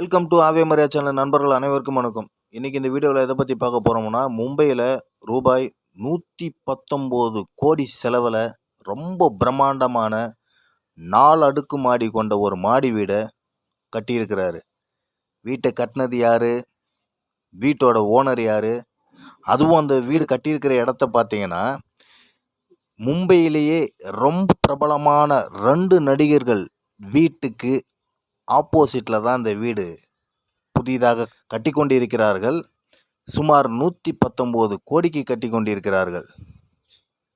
Welcome to ஆவே Maria channel நண்பர்கள் அனைவருக்கும் வணக்கம். இன்றைக்கி இந்த வீடியோவில் எதை பற்றி பார்க்க போகிறோம்னா மும்பையில் ரூபாய் நூற்றி பத்தொம்போது கோடி செலவில் ரொம்ப பிரம்மாண்டமான நாலு அடுக்கு மாடி கொண்ட ஒரு மாடி வீடை கட்டியிருக்கிறாரு. வீட்டை கட்டினது யார்? வீட்டோட ஓனர் யார்? அதுவும் அந்த வீடு கட்டியிருக்கிற இடத்த பார்த்தீங்கன்னா மும்பையிலேயே ரொம்ப பிரபலமான ரெண்டு நடிகர்கள் வீட்டுக்கு ஆப்போசிட்டில் தான் இந்த வீடு புதிதாக கட்டி கொண்டிருக்கிறார்கள் சுமார் நூற்றி பத்தொம்போது கோடிக்கு கட்டி கொண்டிருக்கிறார்கள்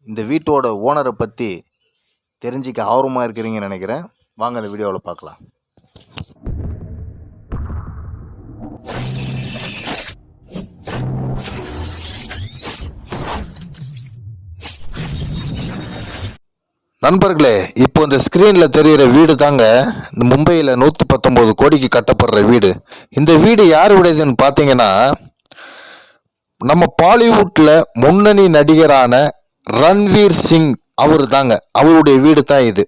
இந்த வீட்டோட ஓனரை பற்றி தெரிஞ்சிக்க ஆர்வமாக இருக்கிறீங்கன்னு நினைக்கிறேன். வாங்க இந்த வீடியோவில் பார்க்கலாம். நண்பர்களே இப்போ இந்த ஸ்க்ரீனில் தெரிகிற வீடு தாங்க இந்த மும்பையில் நூற்றி பத்தொம்போது கோடிக்கு கட்டப்படுற வீடு. இந்த வீடு யாருடையதுன்னு பார்த்தீங்கன்னா நம்ம பாலிவுட்டில் முன்னணி நடிகரான ரன்வீர் சிங் அவர் தாங்க அவருடைய வீடு தான் இது.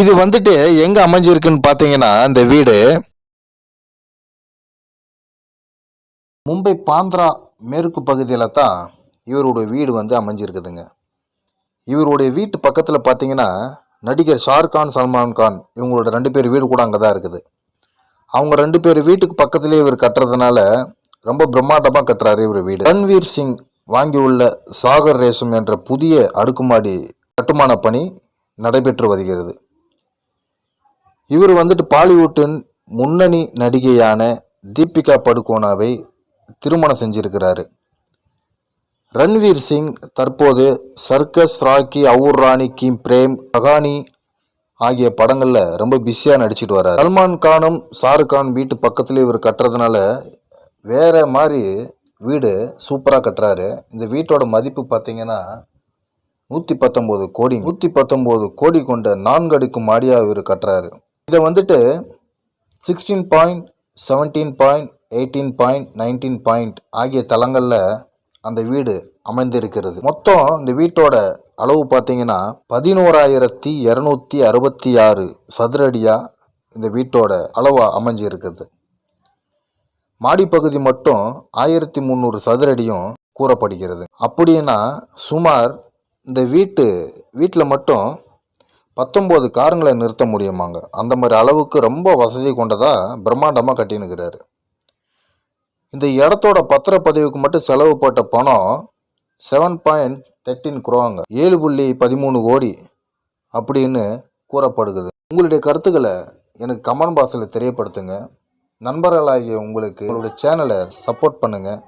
இது வந்துட்டு எங்கே அமைஞ்சிருக்குன்னு பார்த்தீங்கன்னா இந்த வீடு மும்பை பாந்திரா மேற்கு பகுதியில் தான் இவருடைய வீடு வந்து அமைஞ்சிருக்குதுங்க. இவருடைய வீட்டு பக்கத்தில் பார்த்தீங்கன்னா நடிகர் ஷாருக்கான் சல்மான் கான் இவங்களோட ரெண்டு பேர் வீடு கூட அங்கே தான் இருக்குது. அவங்க ரெண்டு பேர் வீட்டுக்கு பக்கத்துலேயே இவர் கட்டுறதுனால ரொம்ப பிரம்மாண்டமாக கட்டுறாரு இவர் வீடு. ரன்வீர் சிங் வாங்கியுள்ள சாகர் ரேசம் என்ற புதிய அடுக்குமாடி கட்டுமான பணி நடைபெற்று வருகிறது. இவர் வந்துட்டு பாலிவுட்டின் முன்னணி நடிகையான தீபிகா படுகோனாவை திருமணம் செஞ்சிருக்கிறாரு. ரன்வீர் சிங் தற்போது சர்க்கஸ் ராக்கி அவுர் ராணி கிம் பிரேம் ககானி ஆகிய படங்களில் ரொம்ப பிஸியாக நடிச்சிட்டு வர்றார். சல்மான் கானும் ஷாருக் கான் வீட்டு பக்கத்துலேயே இவர் கட்டுறதுனால வேறு மாதிரி வீடு சூப்பராக கட்டுறாரு. இந்த வீட்டோட மதிப்பு பார்த்தீங்கன்னா நூற்றி பத்தொம்போது கோடி நூற்றி பத்தொம்போது கோடி கொண்ட நான்கு அடுக்கு மாடியாக இவர் கட்டுறாரு. இதை வந்துட்டு sixteen point seventeen point eighteen point nineteen point ஆகிய தளங்களில் அந்த வீடு அமைந்திருக்கிறது. மொத்தம் இந்த வீட்டோட அளவு பார்த்தீங்கன்னா பதினோராயிரத்தி இரநூத்தி அறுபத்தி ஆறு சதுரடியாக இந்த வீட்டோட அளவாக அமைஞ்சிருக்குது. மாடிப்பகுதி மட்டும் ஆயிரத்தி முந்நூறு சதுரடியும் கூறப்படுகிறது. அப்படின்னா சுமார் இந்த வீட்டு வீட்டில் மட்டும் பத்தொம்போது காருங்களை நிறுத்த முடியுமாங்க. அந்த மாதிரி அளவுக்கு ரொம்ப வசதி கொண்டதாக பிரம்மாண்டமாக கட்டினுக்கிறாரு. இந்த இடத்தோட பத்திரப்பதிவுக்கு மட்டும் செலவு போட்ட பணம் செவன் பாயிண்ட் தேர்ட்டின் குரோவாங்க ஏழு புள்ளி பதிமூணு கோடி அப்படின்னு கூறப்படுகிறது. உங்களுடைய கருத்துக்களை எனக்கு கமெண்ட் பாக்ஸில் தெரியப்படுத்துங்க. நண்பர்களாகிய உங்களுக்கு உங்களுடைய சேனலை சப்போர்ட் பண்ணுங்கள்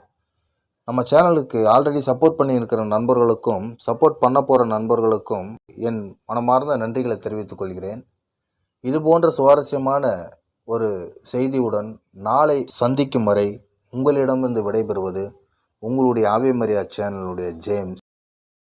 நம்ம சேனலுக்கு ஆல்ரெடி சப்போர்ட் பண்ணி இருக்கிற நண்பர்களுக்கும் சப்போர்ட் பண்ண போகிற நண்பர்களுக்கும் என் மனமார்ந்த நன்றிகளை தெரிவித்துக் கொள்கிறேன். இது போன்ற சுவாரஸ்யமான ஒரு செய்தியுடன் நாளை சந்திக்கும் வரை உங்களிடமிருந்து விடைபெறுவது உங்களுடைய ஆவே சேனலுடைய ஜேம்ஸ்.